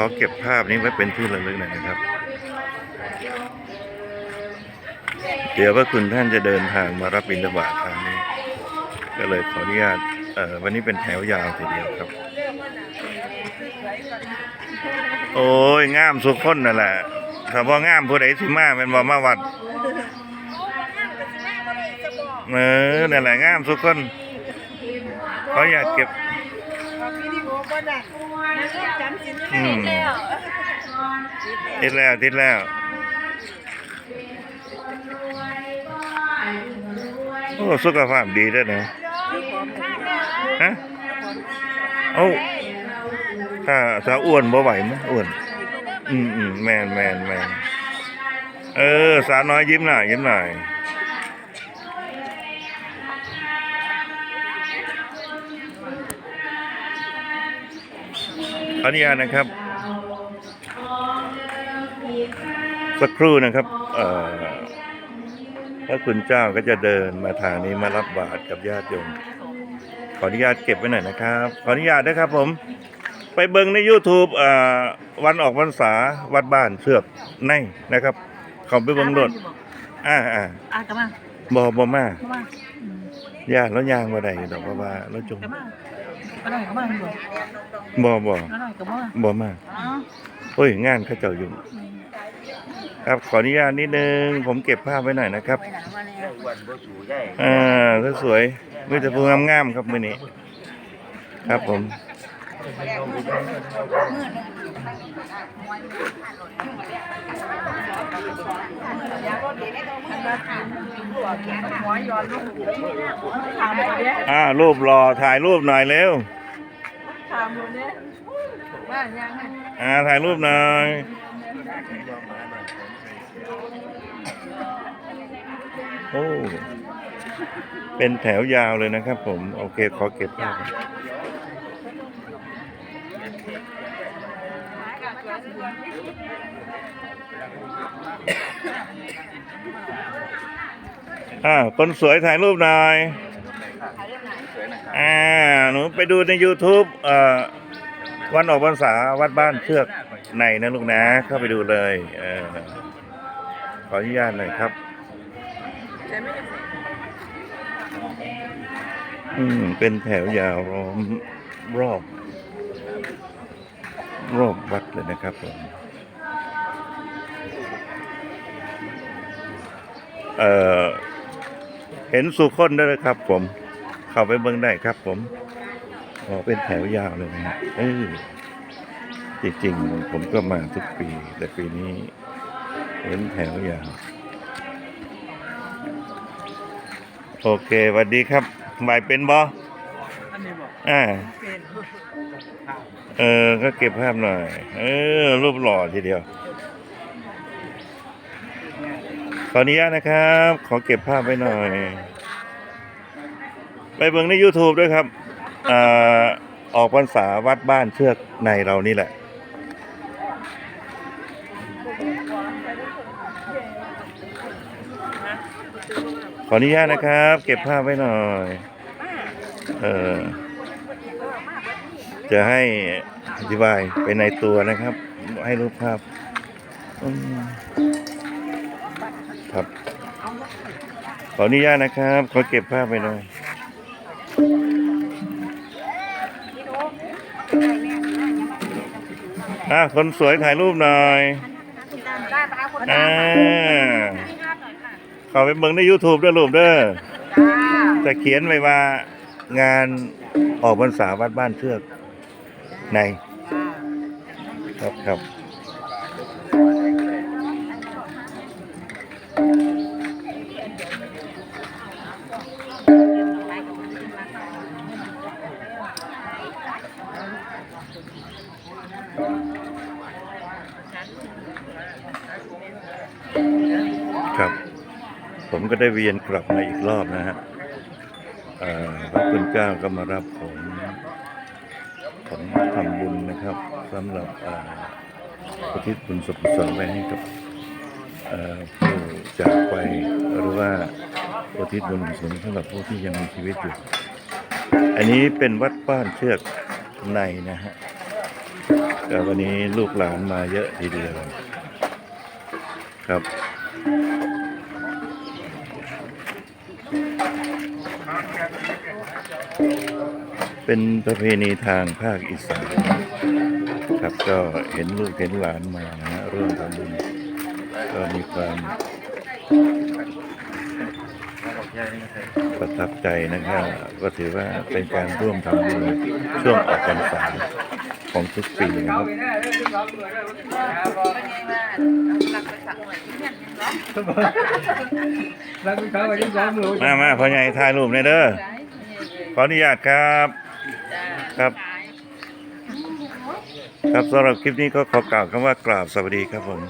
อเก็บภาพนี้ไว้เป็นที่ระลึกหน่อยนะครับ เดี๋ยวว่าคุณท่านจะเดินทางมารับบิณฑบาตทางนี้ ก็เลยขออนุญาตเอ่อวันนี้เป็นแถวยาวทีเดียวครับ โอ้ยงามสุขคนนั่นแหละถ้าว่างามผู้ใดสิมาเป็นบ่มาวัดเออนั่นแหละงามสุขคนเขาอยากเก็บ บ่ได้นักเรียนจำสินอืไม่มแล้วติดแล้วติดแล้ว โอ้สุขภาพดีด้วยนะฮะเอ้าถ้าถ้าอ้วนบ่ไหวมั้ยอ้วน อืมอืมแมนแมนแมนเออ สาวน้อยยิ้มหน่อยยิ้มหน่อย ออนุญาตนะครับ สักครู่นะครับเอ่อพระคุณเจ้าก็จะเดินมาทางนี้มารับบาตรกับญาติโยมขออนุญาตเก็บไว้หน่อยนะครับ ขออนุญาตนะครับผม ไปเบิ่งใน YouTube เอ่อวันออกพรรษาวัดบ้านเสือกในนะครับเขาไปเบิ่งโดดอ่าอ่าอะกลับมาบ่บ่มากลับมาอืมญาติแล้วยางบ่ได้ดอกเพราะว่าแล้วจงกลับมาก็ได้กลับมาอยู่ บ่บ่ก็ได้กลับมาบ่มาอ๋อโอ้ยงานเขาเจ้าอยู่อืมครับขออนุญาตนิดนึง ผมเก็บภาพไว้หน่อยนะครับไปไหนมาเนี่ยวันบ่สูใหญ่อ่าสวยๆมีแต่ผู้งามๆครับมื้อนี้ ครับ ผมหัวย้อนลูกถามตัวเนี้ยอ่ารูปรอถ่ายรูปหน่อยเร็วถามเนี้ยว่ายังไงอ่าถ่ายรูปหน่อยโอ้เป็นแถวยาวเลยนะครับผม โอเค ขอเก็บภาพอนอ่าคนสวยถ่ายรูปหน่อย อ่าหนูไปดูใน YouTube เอ่อวันออกพรรษาวัดบ้านเชือกในนะลูกนะเข้าไปดูเลยเออขออนุญาตหน่อยครับ อืม เป็นแถวยาวล้อมรอบ รอบวัดเลยนะครับผมเอ่อ เห็นสุขคนได้วยครับผม เข้าไปเบิ่งได้ครับ ผมอ๋อเป็นแถวยาวเลยนะฮะเออจริงๆผมก็มาทุกปี แต่ปีนี้เห็นแถวยาว โอเคสวัสดีครับหมายเป็นบออันนี้บอกอ่าเป็นเออ ก็เก็บภาพหน่อย เออ รูปหล่อทีเดียว ขออนุญาตนะครับ ขอเก็บภาพไว้หน่อย ไปเบิ่งใน YouTube ด้วยครับอ่าออกพรรษาวัดบ้านเชือกในเรานี่แหละ ขออนุญาตนะครับ เก็บภาพไว้หน่อย เออจะให้อธิบายไปในตัวนะครับ ให้รูปภาพอืมครับ ขออนุญาตนะครับ ขอเก็บภาพไปหน่อย อะคนสวยถ่ายรูปหน่อยอ่าขอไปเบิ่งใน YouTube ด้วยรูปเด้อจะเขียนไว้ว่างานออกพรรษาวัดบ้านเชือกใน ครับครับ ครับ ผมก็ได้เวียนกลับมาอีกรอบนะฮะพระคุณเจ้าก็มารับผมผมทำบุญนะครับสำหรับเอ่ออุทิศบุญสุขสนไปให้กับผู้จากไปหรือว่าอุทิศบุญกุศลสำหรับผู้ที่ยังมีชีวิตอยู่ อันนี้เป็นวัดบ้านเชือกในนะฮะวันนี้ลูกหลานมาเยอะทีเดียวครับ เป็นประเพณีทางภาคอีสานครับก็เห็นลูกเห็นหลานมานะฮะร่วมทำบุญก็มีความประทับใจนะครับก็ถือว่าเป็นการร่วมทำบุญช่วงออกพรรษา ของทุกปีนะครับมามาพ่อใหญ่ถ่ายรูปเนอยเด้อขออนุญาตครับ ครับ ครับสำหรับคลิปนี้ก็ขอกล่าวคำว่ากราบสวัสดีครับผม